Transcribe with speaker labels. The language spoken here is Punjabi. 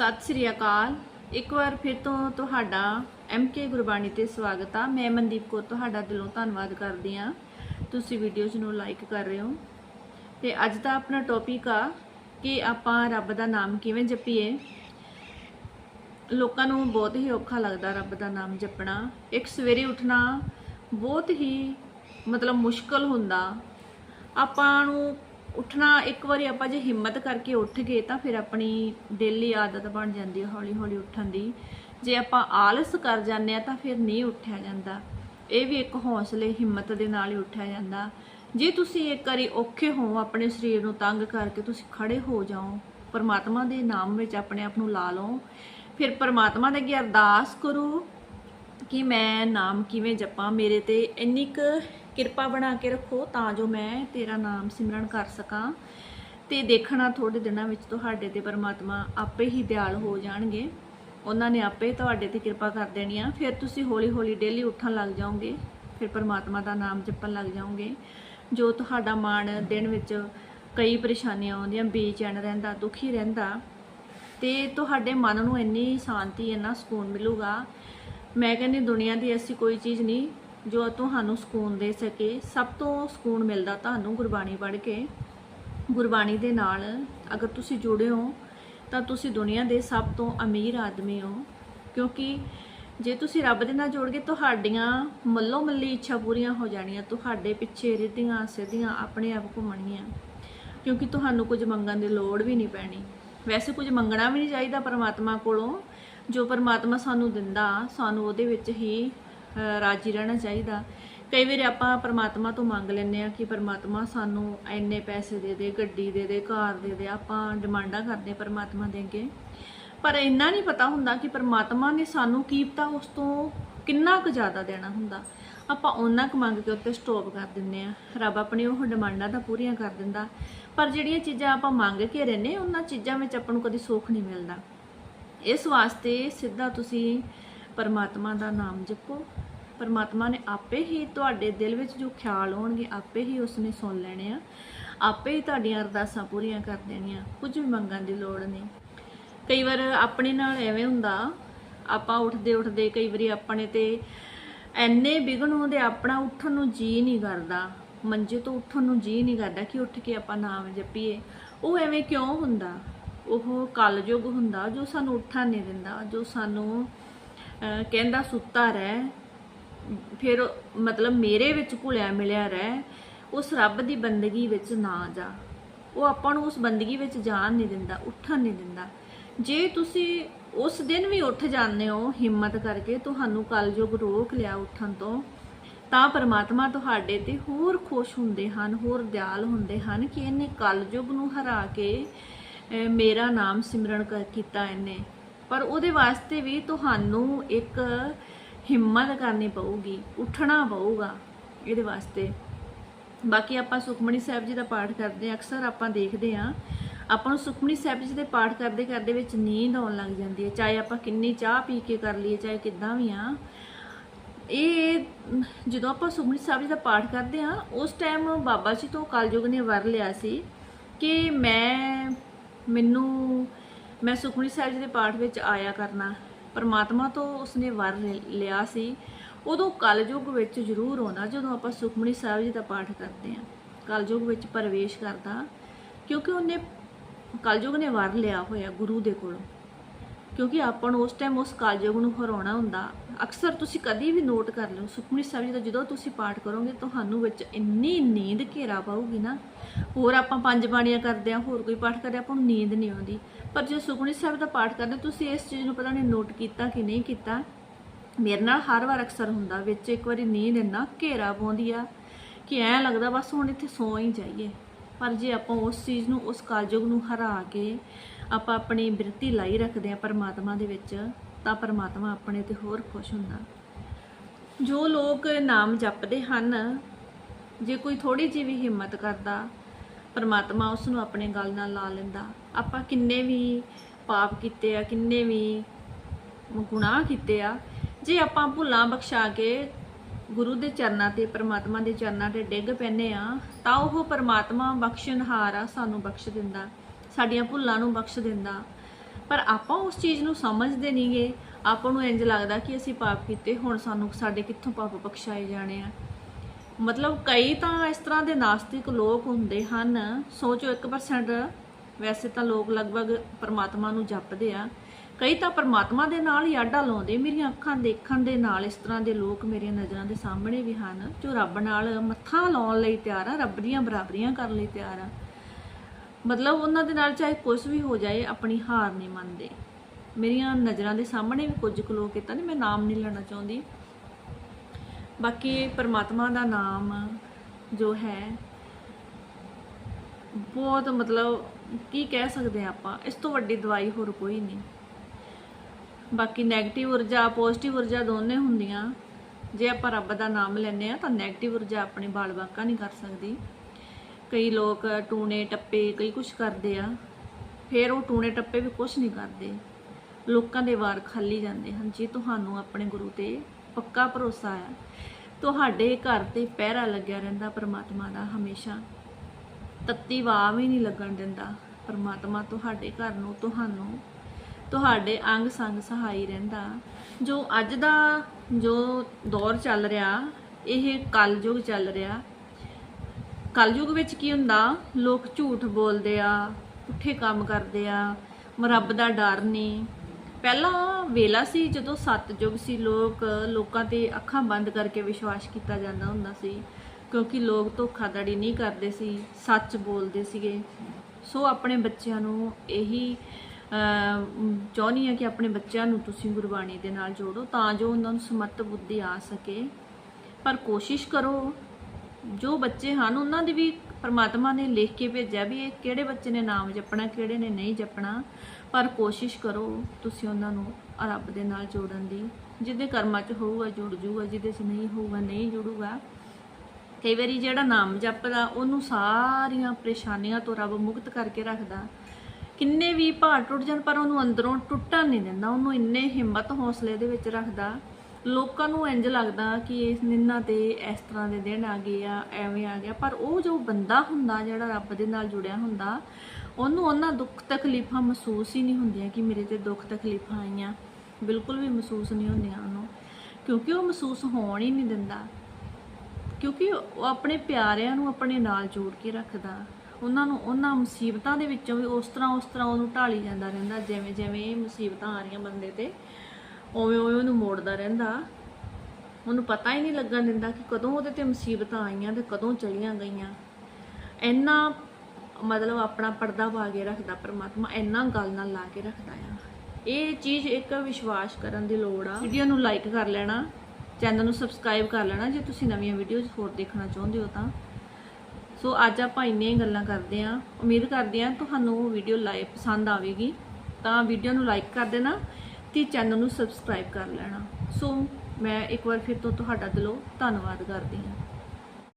Speaker 1: ਸਤਿ ਸ੍ਰੀ ਅਕਾਲ। ਇੱਕ ਵਾਰ ਫਿਰ ਤੋਂ ਤੁਹਾਡਾ ਕੇ ਗੁਰਬਾਣੀ ਤੇ ਸਵਾਗਤ ਆ। ਮੈਂ ਮਨਦੀਪ ਕੌਰ ਤੁਹਾਡਾ ਦਿਲੋਂ ਧੰਨਵਾਦ ਕਰਦੀ ਆ। ਤੁਸੀਂ ਵੀਡੀਓਜ਼ ਨੂੰ ਲਾਈਕ ਕਰ ਰਹੇ ਹੋ। ਤੇ ਅੱਜ ਦਾ ਆਪਣਾ ਟੌਪਿਕ ਆ ਕਿ ਆਪਾਂ ਰੱਬ ਦਾ ਨਾਮ ਕਿਵੇਂ ਜਪੀਏ। ਲੋਕਾਂ ਨੂੰ ਬਹੁਤ ਹੀ ਔਖਾ ਲੱਗਦਾ ਰੱਬ ਦਾ ਨਾਮ ਜਪਣਾ। ਇੱਕ ਸਵੇਰੇ ਉੱਠਣਾ ਬਹੁਤ ਹੀ ਮਤਲਬ ਮੁਸ਼ਕਲ ਹੁੰਦਾ। ਆਪਾਂ ਨੂੰ ਉੱਠਣਾ, ਇੱਕ ਵਾਰੀ ਆਪਾਂ ਜੇ ਹਿੰਮਤ ਕਰਕੇ ਉੱਠ ਗਏ ਤਾਂ ਫਿਰ ਆਪਣੀ ਡੇਲੀ ਆਦਤ ਬਣ ਜਾਂਦੀ ਹੈ ਹੌਲੀ ਹੌਲੀ ਉੱਠਣ ਦੀ। ਜੇ ਆਪਾਂ ਆਲਸ ਕਰ ਜਾਂਦੇ ਆ ਤਾਂ ਫਿਰ ਨਹੀਂ ਉੱਠਿਆ ਜਾਂਦਾ। ਇਹ ਵੀ ਇੱਕ ਹੌਸਲੇ, ਹਿੰਮਤ ਦੇ ਨਾਲ ਹੀ ਉੱਠਿਆ ਜਾਂਦਾ। ਜੇ ਤੁਸੀਂ ਇੱਕ ਵਾਰੀ ਔਖੇ ਹੋ ਆਪਣੇ ਸਰੀਰ ਨੂੰ ਤੰਗ ਕਰਕੇ ਤੁਸੀਂ ਖੜੇ ਹੋ ਜਾਓ, ਪਰਮਾਤਮਾ ਦੇ ਨਾਮ ਵਿੱਚ ਆਪਣੇ ਆਪ ਨੂੰ ਲਾ ਲਓ, ਫਿਰ ਪਰਮਾਤਮਾ ਦੇ ਅੱਗੇ ਅਰਦਾਸ ਕਰੋ ਕਿ ਮੈਂ ਨਾਮ ਕਿਵੇਂ ਜਪਾਂ, ਮੇਰੇ ਤੇ ਇੰਨੀ ਕੁ ਕਿਰਪਾ ਬਣਾ ਕੇ ਰੱਖੋ ਤਾਂ ਜੋ ਮੈਂ ਤੇਰਾ ਨਾਮ ਸਿਮਰਨ ਕਰ ਸਕਾਂ ਤੇ ਦੇਖਣਾ ਥੋੜੇ ਦਿਨਾਂ ਵਿੱਚ ਤੁਹਾਡੇ ਤੇ ਪਰਮਾਤਮਾ ਆਪੇ ਹੀ ਦਿਆਲ ਹੋ ਜਾਣਗੇ। ਉਹਨਾਂ ਨੇ ਆਪੇ ਤੁਹਾਡੇ ਤੇ ਕਿਰਪਾ ਕਰ ਦੇਣੀ ਆ। ਫਿਰ ਤੁਸੀਂ ਹੌਲੀ ਹੌਲੀ ਡੇਲੀ ਉੱਠਣ ਲੱਗ ਜਾਓਗੇ, ਫਿਰ ਪਰਮਾਤਮਾ ਦਾ ਨਾਮ ਜਪਣ ਲੱਗ ਜਾਓਗੇ। ਜੋ ਤੁਹਾਡਾ ਮਨ ਦਿਨ ਵਿੱਚ ਕਈ ਪਰੇਸ਼ਾਨੀਆਂ ਆਉਂਦੀਆਂ, ਬੇਚੈਨ ਰਹਿੰਦਾ, ਦੁਖੀ ਰਹਿੰਦਾ, ਤੇ ਤੁਹਾਡੇ ਮਨ ਨੂੰ ਇੰਨੀ ਸ਼ਾਂਤੀ, ਇੰਨਾ ਸਕੂਨ ਮਿਲੂਗਾ ਮੈਂ ਕਹਿੰਦੀ ਦੁਨੀਆ ਦੀ ਐਸੀ ਕੋਈ ਚੀਜ਼ ਨਹੀਂ ਜੋ ਤੁਹਾਨੂੰ ਸਕੂਨ ਦੇ ਸਕੇ। ਸਭ ਤੋਂ ਸਕੂਨ ਮਿਲਦਾ ਤੁਹਾਨੂੰ ਗੁਰਬਾਣੀ ਪੜ੍ਹ ਕੇ। ਗੁਰਬਾਣੀ ਦੇ ਨਾਲ ਅਗਰ ਤੁਸੀਂ ਜੁੜੇ ਹੋ ਤਾਂ ਤੁਸੀਂ ਦੁਨੀਆ ਦੇ ਸਭ ਤੋਂ ਅਮੀਰ ਆਦਮੀ ਹੋ। ਕਿਉਂਕਿ ਜੇ ਤੁਸੀਂ ਰੱਬ ਦੇ ਨਾਲ ਜੁੜ ਗਏ, ਤੁਹਾਡੀਆਂ ਮੱਲੋ ਮੱਲੀ ਇੱਛਾ ਪੂਰੀਆਂ ਹੋ ਜਾਣੀਆਂ। ਤੁਹਾਡੇ ਪਿੱਛੇ ਰਿੱਧੀਆਂ, ਸਿੱਧੀਆਂ ਆਪਣੇ ਆਪ ਘੁੰਮਣੀਆਂ ਕਿਉਂਕਿ ਤੁਹਾਨੂੰ ਕੁਝ ਮੰਗਣ ਦੀ ਲੋੜ ਵੀ ਨਹੀਂ ਪੈਣੀ। ਵੈਸੇ ਕੁਝ ਮੰਗਣਾ ਵੀ ਨਹੀਂ ਚਾਹੀਦਾ ਪਰਮਾਤਮਾ ਕੋਲੋਂ। ਜੋ ਪਰਮਾਤਮਾ ਸਾਨੂੰ ਦਿੰਦਾ, ਸਾਨੂੰ ਉਹਦੇ ਵਿੱਚ ਹੀ ਰਾਜੀ ਰਹਿਣਾ ਚਾਹੀਦਾ। ਕਈ ਵਾਰੀ ਆਪਾਂ ਪਰਮਾਤਮਾ ਤੋਂ ਮੰਗ ਲੈਂਦੇ ਆ ਕਿ ਪਰਮਾਤਮਾ ਸਾਨੂੰ ਇੰਨੇ ਪੈਸੇ ਦੇ ਦੇ, ਗੱਡੀ ਦੇ ਦੇ, ਕਾਰ ਦੇ ਦੇ, ਆਪਾਂ ਡਿਮਾਂਡਾਂ ਕਰਦੇ ਹਾਂ ਪਰਮਾਤਮਾ ਦੇ ਅੱਗੇ। ਪਰ ਇੰਨਾ ਨਹੀਂ ਪਤਾ ਹੁੰਦਾ ਕਿ ਪਰਮਾਤਮਾ ਨੇ ਸਾਨੂੰ ਕੀ ਪਤਾ ਉਸ ਤੋਂ ਕਿੰਨਾ ਕੁ ਜ਼ਿਆਦਾ ਦੇਣਾ ਹੁੰਦਾ। ਆਪਾਂ ਉਹਨਾਂ ਕੁ ਮੰਗ ਕੇ ਉੱਤੇ ਸਟਾਪ ਕਰ ਦਿੰਦੇ ਆ ਰੱਬ ਆਪਣੀ ਉਹ ਡਿਮਾਂਡਾਂ ਤਾਂ ਪੂਰੀਆਂ ਕਰ ਦਿੰਦਾ। ਪਰ ਜਿਹੜੀਆਂ ਚੀਜ਼ਾਂ ਆਪਾਂ ਮੰਗ ਕੇ ਰਹਿੰਦੇ ਉਹਨਾਂ ਚੀਜ਼ਾਂ ਵਿੱਚ ਆਪਾਂ ਨੂੰ ਕਦੀ ਸੁੱਖ ਨਹੀਂ ਮਿਲਦਾ। ਇਸ ਵਾਸਤੇ ਸਿੱਧਾ ਤੁਸੀਂ ਪਰਮਾਤਮਾ ਦਾ ਨਾਮ ਜਪੋ। ਪਰਮਾਤਮਾ ਨੇ ਆਪੇ ਹੀ ਤੁਹਾਡੇ ਦਿਲ ਵਿੱਚ ਜੋ ਖਿਆਲ ਹੋਣਗੇ ਆਪੇ ਹੀ ਉਸਨੇ ਸੁਣ ਲੈਣੇ ਆ। ਆਪੇ ਹੀ ਤੁਹਾਡੀਆਂ ਅਰਦਾਸਾਂ ਪੂਰੀਆਂ ਕਰ ਦੇਣੀਆਂ, ਕੁਝ ਵੀ ਮੰਗਣ ਦੀ ਲੋੜ ਨਹੀਂ। ਕਈ ਵਾਰ ਆਪਣੇ ਨਾਲ ਐਵੇਂ ਹੁੰਦਾ, ਆਪਾਂ ਉੱਠਦੇ ਉੱਠਦੇ ਕਈ ਵਾਰੀ ਆਪਣੇ ਤੇ ਐਨੇ ਵਿਘਨ ਹੁੰਦੇ, ਆਪਣਾ ਉੱਠਣ ਨੂੰ ਜੀ ਨਹੀਂ ਕਰਦਾ। ਮੰਜੇ ਤੋਂ ਉੱਠਣ ਨੂੰ ਜੀ ਨਹੀਂ ਕਰਦਾ ਕਿ ਉੱਠ ਕੇ ਆਪਾਂ ਨਾਮ ਜਪੀਏ। ਉਹ ਐਵੇਂ ਕਿਉਂ ਹੁੰਦਾ? ਉਹ ਕਲਯੁਗ ਹੁੰਦਾ, ਜੋ ਸਾਨੂੰ ਉੱਠਣ ਨਹੀਂ ਦਿੰਦਾ, ਜੋ ਸਾਨੂੰ ਕਹਿੰਦਾ ਸੁੱਤਾ ਰਹਿ। ਫਿਰ ਮਤਲਬ ਮੇਰੇ ਵਿੱਚ ਘੁਲਿਆ ਮਿਲਿਆ ਰਹਿ, ਉਸ ਰੱਬ ਦੀ ਬੰਦਗੀ ਵਿੱਚ ਨਾ ਜਾ। ਉਹ ਆਪਾਂ ਨੂੰ ਉਸ ਬੰਦਗੀ ਵਿੱਚ ਜਾਣ ਨਹੀਂ ਦਿੰਦਾ, ਉੱਠਣ ਨਹੀਂ ਦਿੰਦਾ। ਜੇ ਤੁਸੀਂ ਉਸ ਦਿਨ ਵੀ ਉੱਠ ਜਾਂਦੇ ਹੋ ਹਿੰਮਤ ਕਰਕੇ, ਤੁਹਾਨੂੰ ਕਲਯੁਗ ਰੋਕ ਲਿਆ ਉੱਠਣ ਤੋਂ, ਤਾਂ ਪਰਮਾਤਮਾ ਤੁਹਾਡੇ ਤੇ ਹੋਰ ਖੁਸ਼ ਹੁੰਦੇ ਹਨ, ਹੋਰ ਦਿਆਲ ਹੁੰਦੇ ਹਨ ਕਿ ਇਹਨੇ ਕਲਯੁਗ ਨੂੰ ਹਰਾ ਕੇ ਮੇਰਾ ਨਾਮ ਸਿਮਰਨ ਕਰ ਕੀਤਾ ਇਹਨੇ। ਪਰ ਉਹਦੇ ਵਾਸਤੇ ਵੀ ਤੁਹਾਨੂੰ ਇੱਕ ਹਿੰਮਤ ਕਰਨੀ ਪਊਗੀ, ਉੱਠਣਾ ਪਊਗਾ ਇਹਦੇ ਵਾਸਤੇ। ਬਾਕੀ ਆਪਾਂ ਸੁਖਮਣੀ ਸਾਹਿਬ ਜੀ ਦਾ ਪਾਠ ਕਰਦੇ ਹਾਂ। ਅਕਸਰ ਆਪਾਂ ਦੇਖਦੇ ਹਾਂ, ਆਪਾਂ ਨੂੰ ਸੁਖਮਣੀ ਸਾਹਿਬ ਜੀ ਦੇ ਪਾਠ ਕਰਦੇ ਕਰਦੇ ਵਿੱਚ ਨੀਂਦ ਆਉਣ ਲੱਗ ਜਾਂਦੀ ਹੈ। ਚਾਹੇ ਆਪਾਂ ਕਿੰਨੀ ਚਾਹ ਪੀ ਕੇ ਕਰ ਲਈਏ, ਚਾਹੇ ਕਿੱਦਾਂ ਵੀ ਆ ਇਹ ਜਦੋਂ ਆਪਾਂ ਸੁਖਮਣੀ ਸਾਹਿਬ ਜੀ ਦਾ ਪਾਠ ਕਰਦੇ ਆ ਉਸ ਟਾਈਮ ਬਾਬਾ ਜੀ ਤੋਂ ਕਲਯੁਗ ਨੇ ਵਰ ਲਿਆ ਸੀ ਕਿ ਮੈਂ ਮੈਨੂੰ ਮੈਂ ਸੁਖਮਨੀ ਸਾਹਿਬ ਜੀ ਦੇ ਪਾਠ ਵਿੱਚ ਆਇਆ ਕਰਨਾ, ਪਰਮਾਤਮਾ ਤੋਂ ਉਸਨੇ ਵਰ ਲਿਆ ਸੀ। ਉਦੋਂ ਕਲਯੁਗ ਵਿੱਚ ਜ਼ਰੂਰ ਆਉਂਦਾ ਜਦੋਂ ਆਪਾਂ ਸੁਖਮਨੀ ਸਾਹਿਬ ਜੀ ਦਾ ਪਾਠ ਕਰਦੇ ਹਾਂ। ਕਲਯੁਗ ਵਿੱਚ ਪ੍ਰਵੇਸ਼ ਕਰਦਾ, ਕਿਉਂਕਿ ਉਹਨੇ ਕਲਯੁਗ ਨੇ ਵਰ ਲਿਆ ਹੋਇਆ ਗੁਰੂ ਦੇ ਕੋਲੋਂ। ਕਿਉਂਕਿ ਆਪਾਂ ਨੂੰ ਉਸ ਟਾਈਮ ਉਸ ਕਾਲਯੁਗ ਨੂੰ ਹਰਾਉਣਾ ਹੁੰਦਾ। ਅਕਸਰ ਤੁਸੀਂ ਕਦੀ ਵੀ ਨੋਟ ਕਰ ਲਿਓ ਸੁਖਮਨੀ ਸਾਹਿਬ ਜੀ ਦਾ ਜਦੋਂ ਤੁਸੀਂ ਪਾਠ ਕਰੋਗੇ ਤੁਹਾਨੂੰ ਵਿੱਚ ਇੰਨੀ ਨੀਂਦ ਘੇਰਾ ਪਾਊਗੀ ਨਾ। ਹੋਰ ਆਪਾਂ ਪੰਜ ਬਾਣੀਆਂ ਕਰਦੇ ਆ ਹੋਰ ਕੋਈ ਪਾਠ ਕਰਦੇ ਆ, ਆਪਾਂ ਨੂੰ ਨੀਂਦ ਨਹੀਂ ਆਉਂਦੀ। ਪਰ ਜੇ ਸੁਖਮਨੀ ਸਾਹਿਬ ਦਾ ਪਾਠ ਕਰਦੇ ਤੁਸੀਂ ਇਸ ਚੀਜ਼ ਨੂੰ ਪਤਾ ਨਹੀਂ ਨੋਟ ਕੀਤਾ ਕਿ ਨਹੀਂ ਕੀਤਾ। ਮੇਰੇ ਨਾਲ ਹਰ ਵਾਰ ਅਕਸਰ ਹੁੰਦਾ ਵਿੱਚ ਇੱਕ ਵਾਰੀ ਨੀਂਦ ਇੰਨਾ ਘੇਰਾ ਪਾਉਂਦੀ ਆ ਕਿ ਐਂ ਲੱਗਦਾ ਬਸ ਹੁਣ ਇੱਥੇ ਸੌਂ ਹੀ ਜਾਈਏ। ਪਰ ਜੇ ਆਪਾਂ ਉਸ ਚੀਜ਼ ਨੂੰ, ਉਸ ਕਲਯੁਗ ਨੂੰ ਹਰਾ ਕੇ ਆਪਾਂ ਆਪਣੀ ਬਿਰਤੀ ਲਾਈ ਰੱਖਦੇ ਆ ਪਰਮਾਤਮਾ ਦੇ ਵਿੱਚ, ਤਾਂ ਪਰਮਾਤਮਾ ਆਪਣੇ ਤੇ ਹੋਰ ਖੁਸ਼ ਹੁੰਦਾ। ਜੋ ਲੋਕ ਨਾਮ ਜਪਦੇ ਹਨ, ਜੇ ਕੋਈ ਥੋੜੀ ਜਿਹੀ ਵੀ ਹਿੰਮਤ ਕਰਦਾ, ਪਰਮਾਤਮਾ ਉਸ ਨੂੰ ਆਪਣੇ ਗਲ ਨਾਲ ਲਾ ਲੈਂਦਾ। ਆਪਾਂ ਕਿੰਨੇ ਵੀ ਪਾਪ ਕੀਤੇ ਆ, ਕਿੰਨੇ ਵੀ ਗੁਨਾਹ ਕੀਤੇ ਆ, ਜੇ ਆਪਾਂ ਭੁੱਲਾਂ ਬਖਸ਼ਾ ਕੇ ਗੁਰੂ ਦੇ ਚਰਨਾਂ ਤੇ, ਪਰਮਾਤਮਾ ਦੇ ਚਰਨਾਂ ਤੇ ਡਿੱਗ ਪੈਨੇ ਆ, ਤਾਂ ਉਹ ਪਰਮਾਤਮਾ ਬਖਸ਼ਣਹਾਰ ਆ, ਸਾਨੂੰ ਬਖਸ਼ ਦਿੰਦਾ, ਸਾਡੀਆਂ ਭੁੱਲਾਂ ਨੂੰ ਬਖਸ਼ ਦਿੰਦਾ। ਪਰ ਆਪਾਂ ਉਸ ਚੀਜ਼ ਨੂੰ ਸਮਝਦੇ ਨਹੀਂਗੇ। ਆਪਾਂ ਨੂੰ ਇੰਜ ਲੱਗਦਾ ਕਿ ਅਸੀਂ ਪਾਪ ਕੀਤੇ, ਹੁਣ ਸਾਨੂੰ ਸਾਡੇ ਕਿੱਥੋਂ ਪਾਪ ਬਖਸ਼ਾਏ ਜਾਣੇ ਆ। ਮਤਲਬ ਕਈ ਤਾਂ ਇਸ ਤਰ੍ਹਾਂ ਦੇ ਨਾਸਤਿਕ ਲੋਕ ਹੁੰਦੇ ਹਨ। ਸੋਚੋ 1% ਵੈਸੇ ਤਾਂ ਲੋਕ ਲਗਭਗ ਪਰਮਾਤਮਾ ਨੂੰ ਜਪਦੇ ਆ। ਕਈ ਤਾਂ ਪਰਮਾਤਮਾ ਦੇ ਨਾਲ ਹੀ ਆਡਾ ਲਾਉਂਦੇ, ਮੇਰੀਆਂ ਅੱਖਾਂ ਦੇਖਣ ਦੇ ਨਾਲ, ਇਸ ਤਰ੍ਹਾਂ ਦੇ ਲੋਕ ਮੇਰੀਆਂ ਨਜ਼ਰਾਂ ਦੇ ਸਾਹਮਣੇ ਵੀ ਹਨ, ਜੋ ਰੱਬ ਨਾਲ ਮੱਥਾ ਲਾਉਣ ਲਈ ਤਿਆਰ ਆ, ਰੱਬ ਦੀਆਂ ਬਰਾਬਰੀਆਂ ਕਰਨ ਲਈ ਤਿਆਰ ਆ। ਮਤਲਬ ਉਹਨਾਂ ਦੇ ਨਾਲ ਚਾਹੇ ਕੁਝ ਵੀ ਹੋ ਜਾਏ, ਆਪਣੀ ਹਾਰ ਨਹੀਂ ਮੰਨਦੇ। ਮੇਰੀਆਂ ਨਜ਼ਰਾਂ ਦੇ ਸਾਹਮਣੇ ਵੀ ਕੁਝ ਕੁ ਲੋਕ ਇਤਾਂ ਨਹੀਂ ਮੈਂ ਨਾਮ ਨਹੀਂ ਲੈਣਾ ਚਾਹੁੰਦੀ। ਬਾਕੀ ਪਰਮਾਤਮਾ ਦਾ ਨਾਮ ਜੋ ਹੈ, ਬਹੁਤ ਮਤਲਬ ਕੀ ਕਹਿ ਸਕਦੇ ਆ ਆਪਾਂ, ਇਸ ਤੋਂ ਵੱਡੀ ਦਵਾਈ ਹੋਰ ਕੋਈ ਨਹੀਂ। ਬਾਕੀ 네ਗੇਟਿਵ ਊਰਜਾ ਪੋਜ਼ਿਟਿਵ ਊਰਜਾ ਦੋਨੇ ਹੁੰਦੀਆਂ। ਜੇ ਆਪਾਂ ਰੱਬ ਦਾ ਨਾਮ ਲੈਂਦੇ ਆ ਤਾਂ 네ਗੇਟਿਵ ਊਰਜਾ ਆਪਣੇ ਬਾਲ ਬਾਕਾ ਨਹੀਂ ਕਰ ਸਕਦੀ। ਕਈ ਲੋਕ ਟੂਣੇ, ਟੱਪੇ ਕਈ ਕੁਝ ਕਰਦੇ ਆ। ਫਿਰ ਉਹ ਟੂਣੇ, ਟੱਪੇ ਵੀ ਕੁਝ ਨਹੀਂ ਕਰਦੇ। ਲੋਕਾਂ ਦੇ ਵਾਰ ਖਾਲੀ ਜਾਂਦੇ ਹਨ। ਜੇ, ਤੁਹਾਨੂੰ ਆਪਣੇ ਗੁਰੂ ਤੇ ਪੱਕਾ ਭਰੋਸਾ ਆ। ਤੁਹਾਡੇ ਘਰ ਤੇ ਪਹਿਰਾ ਲੱਗਿਆ ਰਹਿੰਦਾ ਪਰਮਾਤਮਾ ਦਾ ਹਮੇਸ਼ਾ। ਤੱਤੀ ਵਾਹ ਵੀ ਨਹੀਂ ਲੱਗਣ ਦਿੰਦਾ। ਪਰਮਾਤਮਾ ਤੁਹਾਡੇ ਘਰ ਨੂੰ, ਤੁਹਾਨੂੰ ਤੁਹਾਡੇ ਅੰਗ ਸੰਗ ਸਹਾਈ ਰਹਿੰਦਾ। ਜੋ ਅੱਜ ਦਾ ਜੋ ਦੌਰ ਚੱਲ ਰਿਹਾ, ਇਹ ਕਲਯੁਗ ਚੱਲ ਰਿਹਾ। ਕਲਯੁਗ ਵਿੱਚ ਕੀ ਹੁੰਦਾ? ਲੋਕ ਝੂਠ ਬੋਲਦੇ ਆ, ਪੁੱਠੇ ਕੰਮ ਕਰਦੇ ਆ, ਰੱਬ ਦਾ ਡਰ ਨਹੀਂ ਪਹਿਲਾਂ ਵੇਲਾ ਸੀ, ਜਦੋਂ ਸਤਜੁਗ ਸੀ, ਲੋਕ ਲੋਕਾਂ ਤੇ ਅੱਖਾਂ ਬੰਦ ਕਰਕੇ ਵਿਸ਼ਵਾਸ ਕੀਤਾ ਜਾਂਦਾ ਹੁੰਦਾ ਸੀ, ਕਿਉਂਕਿ ਲੋਕ ਧੋਖਾਧੜੀ ਨਹੀਂ ਕਰਦੇ ਸੀ, ਸੱਚ ਬੋਲਦੇ ਸੀਗੇ। ਸੋ ਆਪਣੇ ਬੱਚਿਆਂ ਨੂੰ ਇਹੀ ਚਾਹੁੰਦੀ ਹਾਂ ਕਿ ਆਪਣੇ ਬੱਚਿਆਂ ਨੂੰ ਤੁਸੀਂ ਗੁਰਬਾਣੀ ਦੇ ਨਾਲ ਜੋੜੋ ਤਾਂ ਜੋ ਉਹਨਾਂ ਨੂੰ ਸਮਤ ਬੁੱਧੀ ਆ ਸਕੇ। ਪਰ ਕੋਸ਼ਿਸ਼ ਕਰੋ, ਜੋ ਬੱਚੇ ਹਨ, ਉਹਨਾਂ ਦੀ ਵੀ ਪਰਮਾਤਮਾ ਨੇ ਲਿਖ ਕੇ ਭੇਜਿਆ ਵੀ ਇਹ ਕਿਹੜੇ ਬੱਚੇ ਨੇ ਨਾਮ ਜਪਣਾ, ਕਿਹੜੇ ਨੇ ਨਹੀਂ ਜਪਣਾ। ਪਰ ਕੋਸ਼ਿਸ਼ ਕਰੋ ਤੁਸੀਂ ਉਹਨਾਂ ਨੂੰ ਰੱਬ ਦੇ ਨਾਲ ਜੋੜਨ ਦੀ, ਜਿਹਦੇ ਕਰਮਾਂ 'ਚ ਹੋਊਗਾ, ਜੁੜ ਜੂਗਾ ਜਿਹਦੇ 'ਚ ਨਹੀਂ ਹੋਊਗਾ, ਨਹੀਂ ਜੁੜੂਗਾ। ਕਈ ਵਾਰੀ ਜਿਹੜਾ ਨਾਮ ਜਪਦਾ, ਉਹਨੂੰ ਸਾਰੀਆਂ ਪਰੇਸ਼ਾਨੀਆਂ ਤੋਂ ਰੱਬ ਮੁਕਤ ਕਰਕੇ ਰੱਖਦਾ। ਕਿੰਨੇ ਵੀ ਭਾਰ ਟੁੱਟ ਜਾਣ, ਪਰ ਉਹਨੂੰ ਅੰਦਰੋਂ ਟੁੱਟਣ ਨਹੀਂ ਦਿੰਦਾ। ਉਹਨੂੰ ਇੰਨੇ ਹਿੰਮਤ ਹੌਸਲੇ ਦੇ ਵਿੱਚ ਰੱਖਦਾ। ਲੋਕਾਂ ਨੂੰ ਇੰਜ ਲੱਗਦਾ ਕਿ ਇਸ ਨਿੰਨਾ ਤੇ ਇਸ ਤਰ੍ਹਾਂ ਦੇ ਦਿਨ ਆ ਗਏ ਆ, ਐਵੇਂ ਆ ਗਿਆ। ਪਰ ਉਹ ਜੋ ਬੰਦਾ ਹੁੰਦਾ, ਜਿਹੜਾ ਰੱਬ ਦੇ ਨਾਲ ਜੁੜਿਆ ਹੁੰਦਾ, ਉਹਨੂੰ ਉਹਨਾਂ ਦੁੱਖ ਤਕਲੀਫਾਂ ਮਹਿਸੂਸ ਹੀ ਨਹੀਂ ਹੁੰਦੀਆਂ ਕਿ ਮੇਰੇ ਤੇ ਦੁੱਖ ਤਕਲੀਫਾਂ ਆਈਆਂ। ਬਿਲਕੁਲ ਵੀ ਮਹਿਸੂਸ ਨਹੀਂ ਹੁੰਦੀਆਂ ਉਹਨੂੰ, ਕਿਉਂਕਿ ਉਹ ਮਹਿਸੂਸ ਹੋਣ ਹੀ ਨਹੀਂ ਦਿੰਦਾ। ਕਿਉਂਕਿ ਉਹ ਆਪਣੇ ਪਿਆਰਿਆਂ ਨੂੰ ਆਪਣੇ ਨਾਲ ਜੋੜ ਕੇ ਰੱਖਦਾ। ਉਹਨਾਂ ਨੂੰ, ਉਹਨਾਂ ਮੁਸੀਬਤਾਂ ਦੇ ਵਿੱਚੋਂ ਵੀ ਉਸ ਤਰ੍ਹਾਂ ਉਸ ਤਰ੍ਹਾਂ ਉਹਨੂੰ ਢਾਲੀ ਜਾਂਦਾ ਰਹਿੰਦਾ, ਜਿਵੇਂ ਜਿਵੇਂ ਇਹ ਮੁਸੀਬਤਾਂ ਆ ਰਹੀਆਂ ਬੰਦੇ ਤੇ, ਉਵੇਂ ਉਵੇਂ ਉਹਨੂੰ ਮੋੜਦਾ ਰਹਿੰਦਾ। ਉਹਨੂੰ ਪਤਾ ਹੀ ਨਹੀਂ ਲੱਗਣ ਦਿੰਦਾ ਕਿ ਕਦੋਂ ਉਹਦੇ ਤੇ ਮੁਸੀਬਤਾਂ ਆਈਆਂ ਤੇ ਕਦੋਂ ਚਲੀਆਂ ਗਈਆਂ। ਇੰਨਾ ਮਤਲਬ ਆਪਣਾ ਪਰਦਾ ਪਾ ਕੇ ਰੱਖਦਾ ਪਰਮਾਤਮਾ, ਇੰਨਾ ਗੱਲ ਨਾਲ ਲਾ ਕੇ ਰੱਖਦਾ ਆ। ਇਹ ਚੀਜ਼ ਇੱਕ ਵਿਸ਼ਵਾਸ ਕਰਨ ਦੀ ਲੋੜ ਆ। ਵੀਡੀਓ ਨੂੰ ਲਾਈਕ ਕਰ ਲੈਣਾ, ਚੈਨਲ ਨੂੰ ਸਬਸਕ੍ਰਾਈਬ ਕਰ ਲੈਣਾ, ਜੇ ਤੁਸੀਂ ਨਵੀਆਂ ਵੀਡੀਓਜ਼ ਹੋਰ ਦੇਖਣਾ ਚਾਹੁੰਦੇ ਹੋ ਤਾਂ। ਸੋ ਅੱਜ ਆਪਾਂ ਇੰਨੀਆਂ ਹੀ ਗੱਲਾਂ ਕਰਦੇ ਹਾਂ। ਉਮੀਦ ਕਰਦੇ ਹਾਂ ਤੁਹਾਨੂੰ ਵੀਡੀਓ ਲਾਈਵ ਪਸੰਦ ਆਵੇਗੀ। ਤਾਂ ਵੀਡੀਓ ਨੂੰ ਲਾਈਕ ਕਰ ਦੇਣਾ ਤੇ ਚੈਨਲ ਨੂੰ ਸਬਸਕ੍ਰਾਈਬ ਕਰ ਲੈਣਾ। ਸੋ ਮੈਂ ਇੱਕ ਵਾਰ ਫਿਰ ਤੋਂ ਤੁਹਾਡਾ ਦਿਲੋਂ ਧੰਨਵਾਦ ਕਰਦੀ ਹਾਂ।